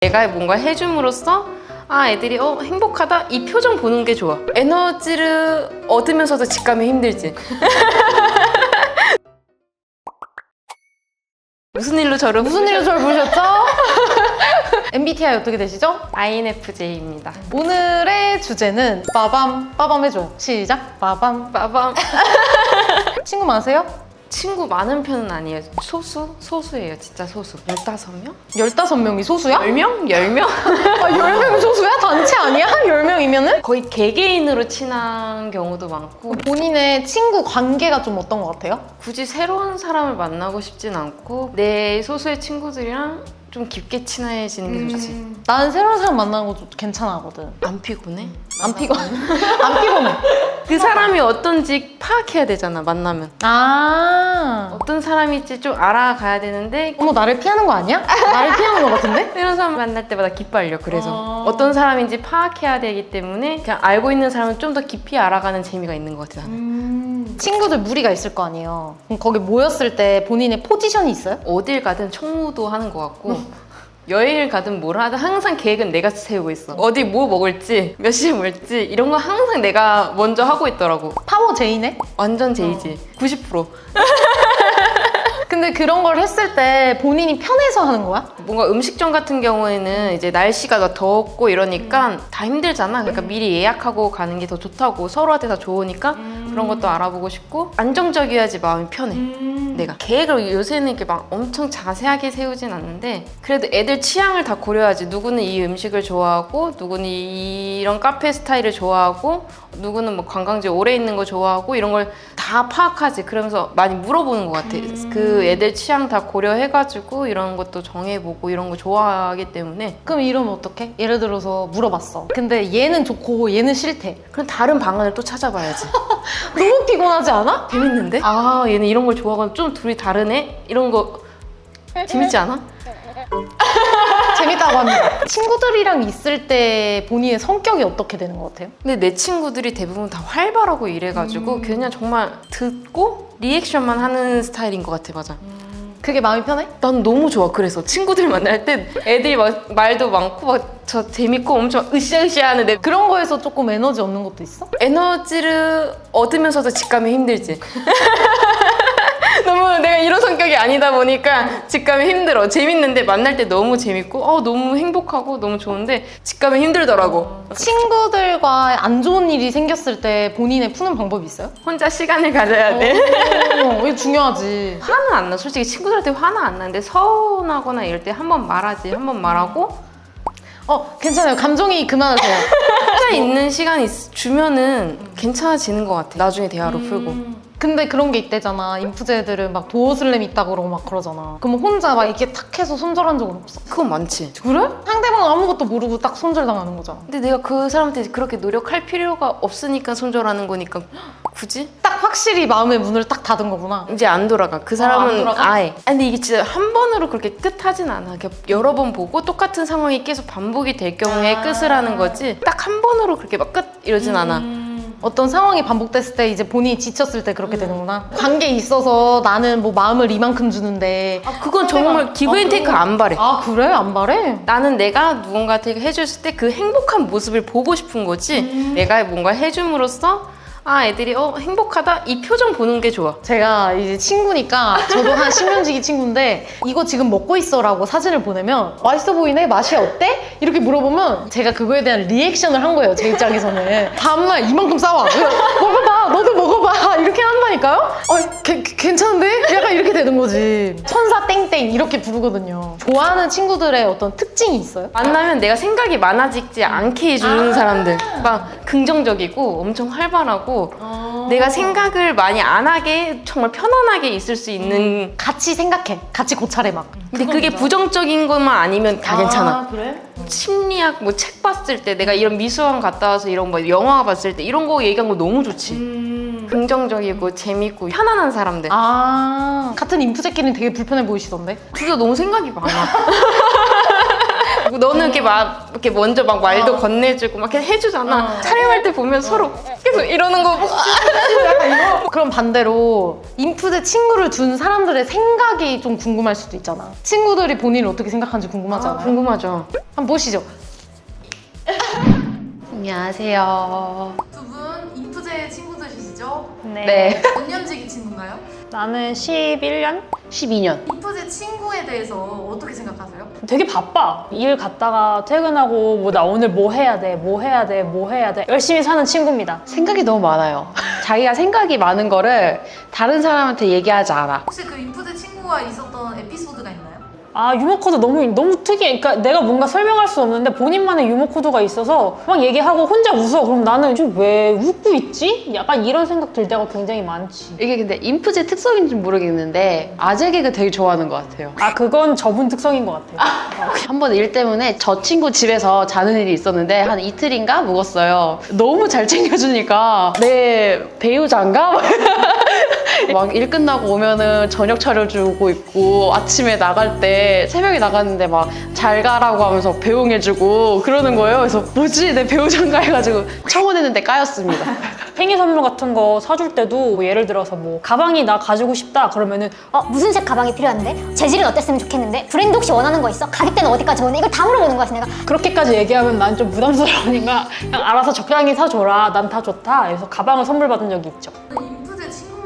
내가 뭔가 해줌으로써 아 애들이 어 행복하다 이 표정 보는 게 좋아. 에너지를 얻으면서도 집 가면 힘들지. 무슨 일로 저를 무슨 일로 저를 부르셨죠? MBTI 어떻게 되시죠? INFJ입니다. 오늘의 주제는 빠밤 빠밤 해줘요 시작. 빠밤. 빠밤. 친구 많으세요? 친구 많은 편은 아니에요 소수? 소수예요 진짜 소수 15명? 15명이 소수야? 10명? 10명? 아, 10명이 소수야? 단체 아니야? 10명이면은? 거의 개개인으로 친한 경우도 많고 본인의 친구 관계가 좀 어떤 것 같아요? 굳이 새로운 사람을 만나고 싶진 않고 내 소수의 친구들이랑 좀 깊게 친해지는 게 좋지. 나는 새로운 사람 만나는 거좀 괜찮아 하거든. 안 피곤해? 안 피곤. 안 피곤해. 그 사람이 어떤지 파악해야 되잖아 만나면. 아. 어떤 사람일지 좀 알아가야 되는데 어머 나를 피하는 거 아니야? 나를 피하는 거 같은데? 이런 사람 만날 때마다 기빨려 그래서. 어. 어떤 사람인지 파악해야 되기 때문에 그냥 알고 있는 사람은 좀 더 깊이 알아가는 재미가 있는 것 같아 나는 친구들 무리가 있을 거 아니에요. 그럼 거기 모였을 때 본인의 포지션이 있어요? 어딜 가든 총무도 하는 것 같고 여행을 가든 뭘 하든 항상 계획은 내가 세우고 있어. 어디 뭐 먹을지 몇 시에 뭘지 이런 거 항상 내가 먼저 하고 있더라고. 파워 제이네? 완전 제이지. 90% 근데 그런 걸 했을 때 본인이 편해서 하는 거야? 뭔가 음식점 같은 경우에는 이제 날씨가 더 덥고 이러니까 다 힘들잖아. 그러니까 미리 예약하고 가는 게 더 좋다고 서로한테 다 좋으니까 그런 것도 알아보고 싶고 안정적이어야지 마음이 편해. 내가 계획을 요새는 이렇게 막 엄청 자세하게 세우진 않는데 그래도 애들 취향을 다 고려하지. 누구는 이 음식을 좋아하고 누구는 이런 카페 스타일을 좋아하고 누구는 뭐 관광지 오래 있는 거 좋아하고 이런 걸 다 파악하지. 그러면서 많이 물어보는 것 같아. 그 애들 취향 다 고려해가지고 이런 것도 정해보고 이런 거 좋아하기 때문에 그럼 이러면 어떡해? 예를 들어서 물어봤어 근데 얘는 좋고 얘는 싫대 그럼 다른 방안을 또 찾아봐야지. 너무 피곤하지 않아? 재밌는데? 아 얘는 이런 걸 좋아하고 좀 둘이 다르네? 이런 거 재밌지 않아? 재밌다고 합니다 친구들이랑 있을 때 본인의 성격이 어떻게 되는 것 같아요? 근데 내 친구들이 대부분 다 활발하고 이래가지고 그냥 정말 듣고 리액션만 하는 스타일인 것 같아 맞아. 그게 마음이 편해? 난 너무 좋아 그래서 친구들 만날 때 애들이 막 말도 많고 막 저 재밌고 엄청 으쌰으쌰 하는데 그런 거에서 조금 에너지 얻는 것도 있어? 에너지를 얻으면서도 집 가면 힘들지. 너무 내가 이런 성격이 아니다 보니까 집 가면 힘들어. 재밌는데 만날 때 너무 재밌고, 어, 너무 행복하고 너무 좋은데 집 가면 힘들더라고. 친구들과 안 좋은 일이 생겼을 때 본인의 푸는 방법이 있어요? 혼자 시간을 가져야 돼. 어, 이거 중요하지 화는 안 나. 솔직히 친구들한테 화는 안 나는데 서운하거나 이럴 때 한 번 말하지. 한 번 말하고 어 괜찮아요 감정이 그만하세요 혼자 있는 시간 있- 주면은 괜찮아지는 것 같아. 나중에 대화로 풀고. 근데 그런 게 있대잖아 인프제들은 막 도어슬램 있다고 그러고 막 그러잖아 그럼 혼자 막 이렇게 탁 해서 손절한 적은 없어? 그건 많지. 그래? 상대방 아무것도 모르고 딱 손절당하는 거잖아 근데 내가 그 사람한테 그렇게 노력할 필요가 없으니까 손절하는 거니까 굳이? 딱 확실히 마음의 문을 딱 닫은 거구나 이제 안 돌아가. 그 안 사람은 돌아가? 아, 예 근데 이게 진짜 한 번으로 그렇게 끝하진 않아. 그냥 여러 번 보고 똑같은 상황이 계속 반복이 될 경우에 아. 끝을 하는 거지. 딱 한 번으로 그렇게 막 끝 이러진 않아. 어떤 상황이 반복됐을 때 이제 본인이 지쳤을 때 그렇게 되는구나 관계에 있어서 나는 뭐 마음을 이만큼 주는데 아, 그건 정말 기브앤테이크 안 바래. 아 그래? 안 바래? 나는 내가 누군가한테 해줬을 때 그 행복한 모습을 보고 싶은 거지. 내가 뭔가 해줌으로써 아 애들이 어 행복하다 이 표정 보는 게 좋아. 제가 이제 친구니까 저도 한 10년 지기 친구인데 이거 지금 먹고 있어라고 사진을 보내면 맛있어 보이네? 맛이 어때? 이렇게 물어보면 제가 그거에 대한 리액션을 한 거예요 제 입장에서는. 다음날 이만큼 싸와 먹어봐 너도 먹어봐. 이렇게 한다니까요? 어, 개- 개- 괜찮은데? 약간 이렇게 되는 거지. 천사 땡땡 이렇게 부르거든요. 좋아하는 친구들의 어떤 특징이 있어요? 만나면 내가 생각이 많아지지 않게 해주는 사람들. 막 긍정적이고 엄청 활발하고 내가 생각을 많이 안 하게 정말 편안하게 있을 수 있는 같이 생각해. 같이 고찰해 막. 근데 그게 부정적인 것만 아니면 다 괜찮아. 그래? 심리학 뭐 책 봤을 때 내가 이런 미술관 갔다 와서 이런 뭐 영화 봤을 때 이런 거 얘기한 거 너무 좋지. 긍정적이고 재밌고 편안한 사람들. 아. 같은 인프제끼리는 되게 불편해 보이시던데? 둘다 너무 생각이 많아 너는 이렇게 막 이렇게 먼저 막 말도 건네주고 막 이렇게 해주잖아. 촬영할 때 보면 서로 계속 이러는 거. 그럼 반대로 인풋에 친구를 둔 사람들의 생각이 좀 궁금할 수도 있잖아. 친구들이 본인을 어떻게 생각하는지 궁금하잖아. 궁금하죠. 한번 보시죠. 안녕하세요. 두 분 인프제 친구들이시죠? 네. 네. 몇 년지기 친구인가요? 나는 11년? 12년. 인프제 친구에 대해서 어떻게 생각하세요? 되게 바빠. 일 갔다가 퇴근하고 뭐 나 오늘 뭐 해야 돼, 뭐 해야 돼, 뭐 해야 돼. 열심히 사는 친구입니다. 생각이 너무 많아요. 자기가 생각이 많은 거를 다른 사람한테 얘기하지 않아. 혹시 그 인프제 친구와 있었던 에피소드가? 아 유머 코드 너무 너무 특이해. 그러니까 내가 뭔가 설명할 수 없는데 본인만의 유머 코드가 있어서 막 얘기하고 혼자 웃어. 그럼 나는 좀왜 웃고 있지? 약간 이런 생각 들 때가 굉장히 많지. 이게 근데 인프제 특성인지 모르겠는데 아재 개그 되게 좋아하는 것 같아요. 아 그건 저분 특성인 것 같아요. 한 번 일 때문에 저 친구 집에서 자는 일이 있었는데 한 이틀인가 묵었어요. 너무 잘 챙겨주니까 내 배우자인가? 막 일 끝나고 오면은 저녁 차려주고 있고 아침에 나갈 때 새벽에 나갔는데 막 잘 가라고 하면서 배웅해주고 그러는 거예요. 그래서 뭐지 내 배우자인가 해가지고 청혼했는데 까였습니다. 생일 선물 같은 거 사줄 때도 뭐 예를 들어서 뭐 가방이 나 가지고 싶다 그러면은 어, 무슨 색 가방이 필요한데? 재질은 어땠으면 좋겠는데? 브랜드 혹시 원하는 거 있어? 가격대는 어디까지 오네? 이걸 다 물어보는 거야, 내가. 그렇게까지 얘기하면 난 좀 부담스러우니까 그냥 알아서 적당히 사줘라 난 다 좋다 그래서 가방을 선물 받은 적이 있죠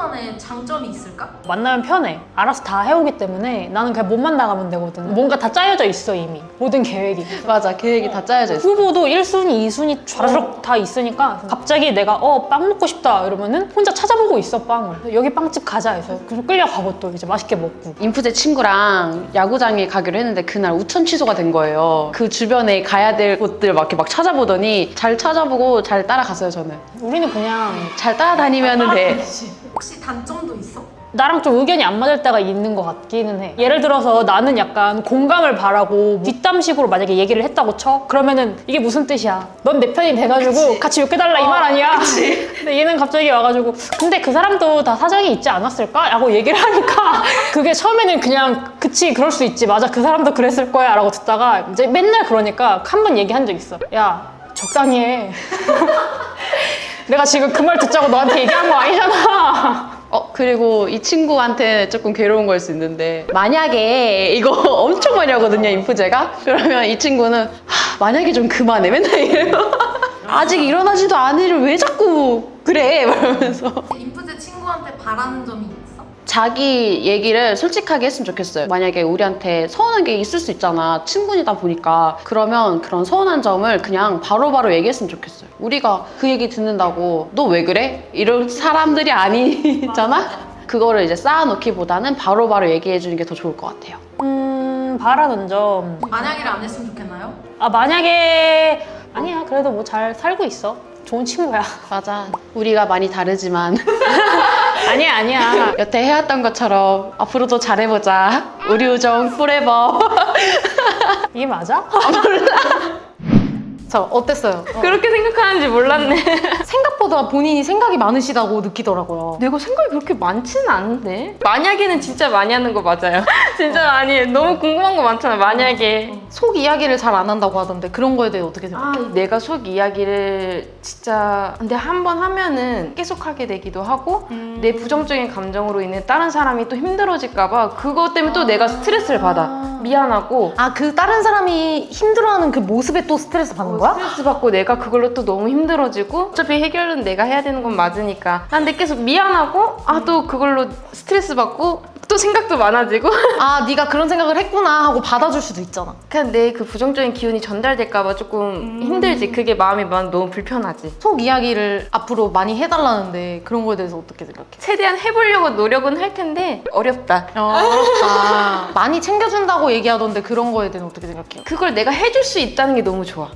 친구만의 장점이 있을까? 만나면 편해 알아서 다 해오기 때문에 나는 그냥 몸만 나가면 되거든 뭔가 다 짜여져 있어 이미 모든 계획이 맞아 계획이 다 짜여져 있어. 후보도 1순위, 2순위 좌르륵 다 있으니까 갑자기 내가 어 빵 먹고 싶다 이러면은 혼자 찾아보고 있어 빵을 여기 빵집 가자 해서 그래서 끌려가고 또 이제 맛있게 먹고 인프제 친구랑 야구장에 가기로 했는데 그날 우천 취소가 된 거예요. 그 주변에 가야 될 곳들 막 이렇게 막 찾아보더니 잘 찾아보고 잘 따라갔어요 저는. 우리는 그냥 잘 따라다니면 돼. 혹시 단점도 있어? 나랑 좀 의견이 안 맞을 때가 있는 것 같기는 해. 예를 들어서 나는 약간 공감을 바라고 뒷담식으로 만약에 얘기를 했다고 쳐? 그러면은 이게 무슨 뜻이야? 넌 내 편이 돼가지고 같이 욕해달라 이 말 아니야? 근데 얘는 갑자기 와가지고 근데 그 사람도 다 사정이 있지 않았을까? 라고 얘기를 하니까 그게 처음에는 그냥 그치 그럴 수 있지 맞아 그 사람도 그랬을 거야 라고 듣다가 이제 맨날 그러니까 한 번 얘기한 적 있어. 야 적당히 해. 내가 지금 그 말 듣자고 너한테 얘기한 거 아니잖아. 어 그리고 이 친구한테 조금 괴로운 걸 수 있는데 만약에 이거 엄청 많이 하거든요 인프제가 그러면 이 친구는 하, 만약에 좀 그만해 맨날 이래요. 아직 일어나지도 않은 일을 왜 자꾸 그래 이러면서 인프제 친구한테 바라는 점이 있어? 자기 얘기를 솔직하게 했으면 좋겠어요. 만약에 우리한테 서운한 게 있을 수 있잖아. 친구이다 보니까. 그러면 그런 서운한 점을 그냥 바로바로 얘기했으면 좋겠어요. 우리가 그 얘기 듣는다고 너 왜 그래? 이럴 사람들이 아니잖아? 그거를 이제 쌓아놓기보다는 바로 바로 얘기해주는 게 더 좋을 것 같아요. 음 바라는 점. 만약에를 안 했으면 좋겠나요? 아 만약에 아니야 그래도 뭐 잘 살고 있어 좋은 친구야 맞아. 우리가 많이 다르지만 아니야 아니야 여태 해왔던 것처럼 앞으로도 잘해보자. 우리 우정 포레버. 이게 맞아? 자, 어땠어요? 그렇게 생각하는지 몰랐네. 생각보다 본인이 생각이 많으시다고 느끼더라고요. 내가 생각이 그렇게 많지는 않은데? 만약에는 진짜 많이 하는 거 맞아요. 진짜 많이 해. 너무 궁금한 거 많잖아, 만약에. 속 이야기를 잘 안 한다고 하던데 그런 거에 대해 어떻게 생각해요? 아, 내가 속 이야기를 진짜 근데 한 번 하면은 계속 하게 되기도 하고 내 부정적인 감정으로 인해 다른 사람이 또 힘들어질까 봐 그것 때문에 또 내가 스트레스를 받아. 미안하고. 아, 그 다른 사람이 힘들어하는 그 모습에 또 스트레스 받는 거야? 스트레스 받고 내가 그걸로 또 너무 힘들어지고 어차피 해결은 내가 해야 되는 건 맞으니까. 근데 계속 미안하고 아 또 그걸로 스트레스 받고 또 생각도 많아지고 아, 네가 그런 생각을 했구나 하고 받아줄 수도 있잖아. 그냥 내 그 부정적인 기운이 전달될까봐 조금 힘들지 그게 마음이 막 너무 불편하지 속 이야기를 앞으로 많이 해달라는데 그런 거에 대해서 어떻게 생각해? 최대한 해보려고 노력은 할 텐데 어렵다 어렵다. 많이 챙겨준다고 얘기하던데 그런 거에 대해서 어떻게 생각해요? 그걸 내가 해줄 수 있다는 게 너무 좋아.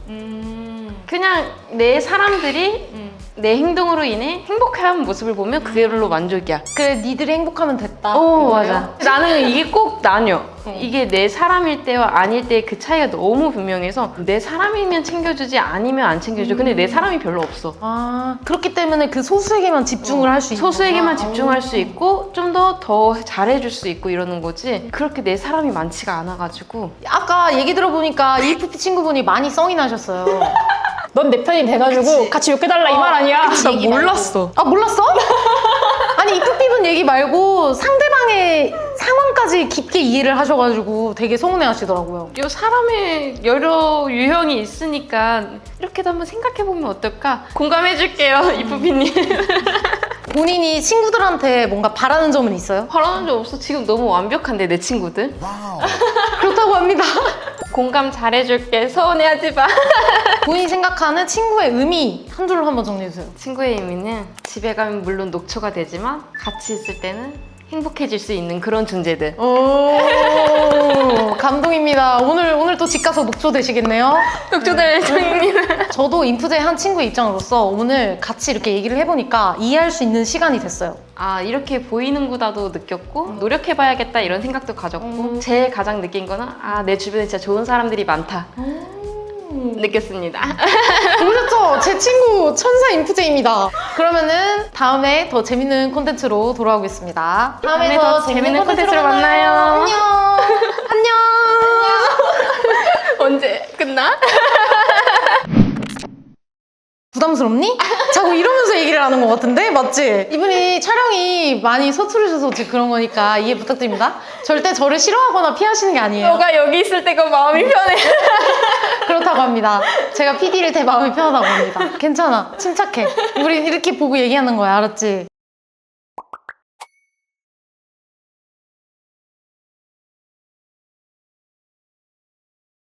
그냥 내 사람들이 내 행동으로 인해 행복한 모습을 보면 그걸로 만족이야. 그래 니들이 행복하면 됐다. 어 맞아. 나는 이게 꼭 나뉘어. 이게 내 사람일 때와 아닐 때 그 차이가 너무 분명해서 내 사람이면 챙겨주지 아니면 안 챙겨줘. 근데 내 사람이 별로 없어. 아 그렇기 때문에 그 소수에게만 집중을 할 수 있는 소수에게만. 집중할 수 있고 좀 더 더 잘해줄 수 있고 이러는 거지. 그렇게 내 사람이 많지가 않아가지고 아까 얘기 들어보니까 EFP 친구분이 많이 썽이 나셨어요. 넌 내 편이 돼가지고 같이 욕해달라 이 말 아니야? 나 몰랐어. 아 몰랐어? 아니 EFP분 얘기 말고 상대방의 상황까지 깊게 이해를 하셔가지고 되게 서운해 하시더라고요. 요 사람의 여러 유형이 있으니까 이렇게도 한번 생각해보면 어떨까? 공감해줄게요, 이프피님. 본인이 친구들한테 뭔가 바라는 점은 있어요? 바라는 적 없어. 지금 너무 완벽한데, 내 친구들. 그렇다고 합니다. 공감 잘해줄게. 서운해하지 마. 본인이 생각하는 친구의 의미 한 줄로 한번 정리해주세요. 친구의 의미는 집에 가면 물론 녹초가 되지만 같이 있을 때는 행복해질 수 있는 그런 존재들. 오 감동입니다. 오늘 오늘 또 집 가서 녹초 되시겠네요. 녹초들 선생님. 저도 인프제 한 친구의 입장으로서 오늘 같이 이렇게 얘기를 해보니까 이해할 수 있는 시간이 됐어요. 아 이렇게 보이는구나도 느꼈고 노력해봐야겠다 이런 생각도 가졌고 제일 가장 느낀 거는 아 내 주변에 진짜 좋은 사람들이 많다 느꼈습니다. 보셨죠? 제 친구 천사 인프제입니다. 그러면은 다음에 더 재밌는 콘텐츠로 돌아오겠습니다. 다음에 더 재밌는 콘텐츠로 만나요. 안녕. 언제 끝나? 부담스럽니? 자꾸 이러면서 얘기를 하는 것 같은데? 맞지? 이분이 촬영이 많이 서투르셔서 지금 그런 거니까 이해 부탁드립니다. 절대 저를 싫어하거나 피하시는 게 아니에요. 너가 여기 있을 때가 마음이 편해. 그렇다고 합니다. 제가 PD를 대 마음이 편하다고 합니다. 괜찮아. 침착해. 우리 이렇게 보고 얘기하는 거야. 알았지?